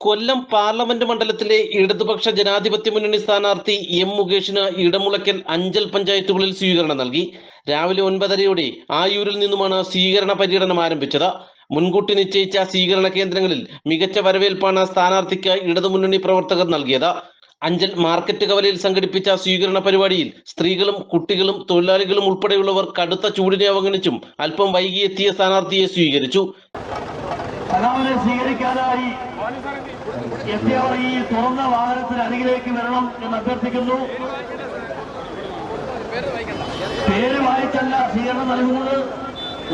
കൊല്ലം parliament മണ്ഡലത്തിലെ ഇടതുപക്ഷ ജനാധിപത്യ മുന്നണി സ്ഥാനാർത്ഥി എം മുകേഷിന് ഇടമുളയ്ക്കൽ അഞ്ചൽ പഞ്ചായത്തുകളിൽ സ്വീകരണം നൽകി. രാവിലെ ഒൻപതരയോടെ ആയൂരിൽ നിന്നുമാണ് സ്വീകരണ പര്യടനം ആരംഭിച്ചത്. മുൻകൂട്ടി നിശ്ചയിച്ച സ്വീകരണ കേന്ദ്രങ്ങളിൽ മികച്ച വരവേൽപ്പാണ് സ്ഥാനാർത്ഥിക്ക് ഇടതുമുന്നണി പ്രവർത്തകർ നൽകിയത്. അഞ്ചൽ മാർക്കറ്റ് കവലയിൽ സംഘടിപ്പിച്ച സ്വീകരണ പരിപാടിയിൽ സ്ത്രീകളും കുട്ടികളും തൊഴിലാളികളും ഉൾപ്പെടെയുള്ളവർ കടുത്ത ചൂടിനെ അവഗണിച്ചും അല്പം വൈകിയെത്തിയ സ്ഥാനാർത്ഥിയെ സ്വീകരിച്ചു. സഖാവിനെ സ്വീകരിക്കാനായി എത്തിയവർ ഈ തുറന്ന വാഹനത്തിന് അരികിലേക്ക് വരണം എന്ന് അഭ്യർത്ഥിക്കുന്നു. പേര് വായിച്ചല്ല സ്വീകരണം നൽകുന്നത്.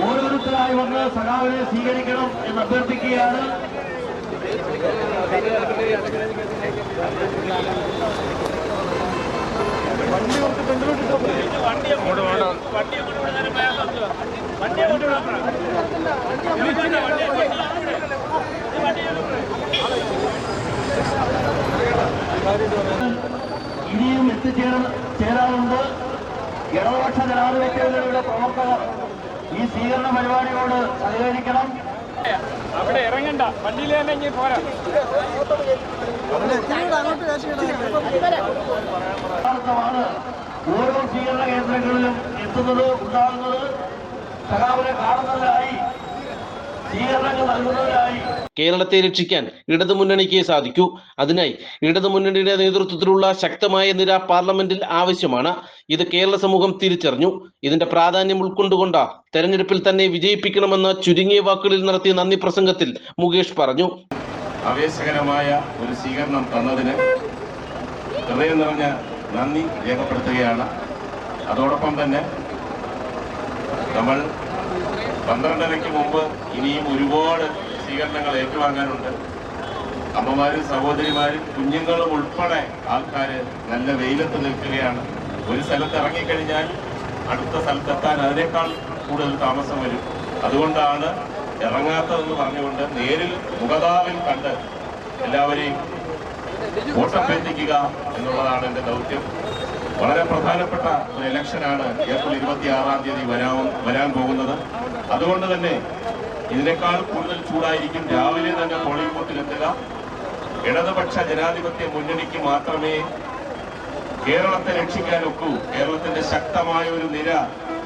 ഓരോരുത്തരായി വന്ന് സഖാവിനെ സ്വീകരിക്കണം എന്ന് അഭ്യർത്ഥിക്കുകയാണ്. ഇനിയും എത്തിച്ചേർ ചേരാറുണ്ട്. ഇടതുപക്ഷ ജനാധിപത്യങ്ങളുടെ പ്രവർത്തകർ ഈ സ്വീകരണ പരിപാടിയോട് സഹകരിക്കണം. അവിടെ ഇറങ്ങണ്ട. വണ്ടിയിൽ തന്നെ പോരാ. ഓരോ സ്വീകരണ കേന്ദ്രങ്ങളിലും എത്തുന്നത് ഉണ്ടാകുന്നത്. സഖാവിനെ കാണുന്നതിനായി സ്വീകരണങ്ങൾ നൽകുന്നതിനായി കേരളത്തെ രക്ഷിക്കാൻ ഇടതുമുന്നണിക്ക് സാധിക്കൂ. അതിനായി ഇടതുമുന്നണിയുടെ നേതൃത്വത്തിലുള്ള ശക്തമായ നിര പാർലമെന്റിൽ ആവശ്യമാണ്. ഇത് കേരള സമൂഹം തിരിച്ചറിഞ്ഞു. ഇതിന്റെ പ്രാധാന്യം ഉൾക്കൊണ്ടുകൊണ്ട തെരഞ്ഞെടുപ്പിൽ തന്നെ വിജയിപ്പിക്കണമെന്ന് ചുരുങ്ങിയ വാക്കുകളിൽ നടത്തിയ നന്ദി പ്രസംഗത്തിൽ മുകേഷ് പറഞ്ഞു. ആവേശകരമായ ഒരു സ്വീകരണം തന്നതിന് ഹൃദയം നിറഞ്ഞ നന്ദി രേഖപ്പെടുത്തുകയാണ്. അതോടൊപ്പം തന്നെ നമ്മൾ പന്ത്രണ്ടരയ്ക്ക് മുമ്പ് ഇനിയും ഒരുപാട് സ്വീകരണങ്ങൾ ഏറ്റുവാങ്ങാനുണ്ട്. അമ്മമാരും സഹോദരിമാരും കുഞ്ഞുങ്ങളും ഉൾപ്പെടെ ആൾക്കാർ നല്ല വെയിലത്ത് നിൽക്കുകയാണ്. ഒരു സ്ഥലത്ത് ഇറങ്ങിക്കഴിഞ്ഞാൽ അടുത്ത സ്ഥലത്തെത്താൻ അതിനേക്കാൾ കൂടുതൽ താമസം വരും. അതുകൊണ്ടാണ് ഇറങ്ങാത്തതെന്ന് പറഞ്ഞുകൊണ്ട് നേരിൽ മുഖതാവിൽ കണ്ട് എല്ലാവരെയും വോട്ടഭ്യർത്ഥിക്കുക എന്നുള്ളതാണ് എന്റെ ദൗത്യം. വളരെ പ്രധാനപ്പെട്ട ഒരു ഇലക്ഷനാണ് ഏപ്രിൽ ഇരുപത്തി ആറാം തീയതി വരാൻ വരാൻ പോകുന്നത്. അതുകൊണ്ട് തന്നെ ഇതിനേക്കാൾ കൂടുതൽ ചൂടായിരിക്കും രാവിലെ തന്നെ പോളിംഗ് ബൂത്തിലെത്തുക ഇടതുപക്ഷ ജനാധിപത്യ മുന്നണിക്ക് മാത്രമേ കേരളത്തെ രക്ഷിക്കാൻ ഒക്കൂ കേരളത്തിന്റെ ശക്തമായ ഒരു നിര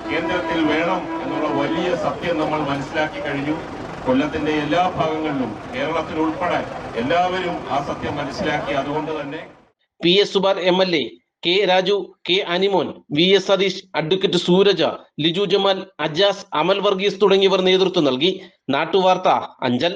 കേന്ദ്രത്തിൽ വേണം എന്നുള്ള വലിയ സത്യം നമ്മൾ മനസ്സിലാക്കി കഴിഞ്ഞു. കൊല്ലത്തിന്റെ എല്ലാ ഭാഗങ്ങളിലും കേരളത്തിൽ ഉൾപ്പെടെ എല്ലാവരും ആ സത്യം മനസ്സിലാക്കി അതുകൊണ്ട് തന്നെ. P S Subar M L A K Raju K Animon V S Satheesh advocate Sooraj Liju Jamal Ajas Amal Varghese തുടങ്ങിയവർ നേതൃത്വം നൽകി. നാട്ടുവാർത്ത അഞ്ചൽ.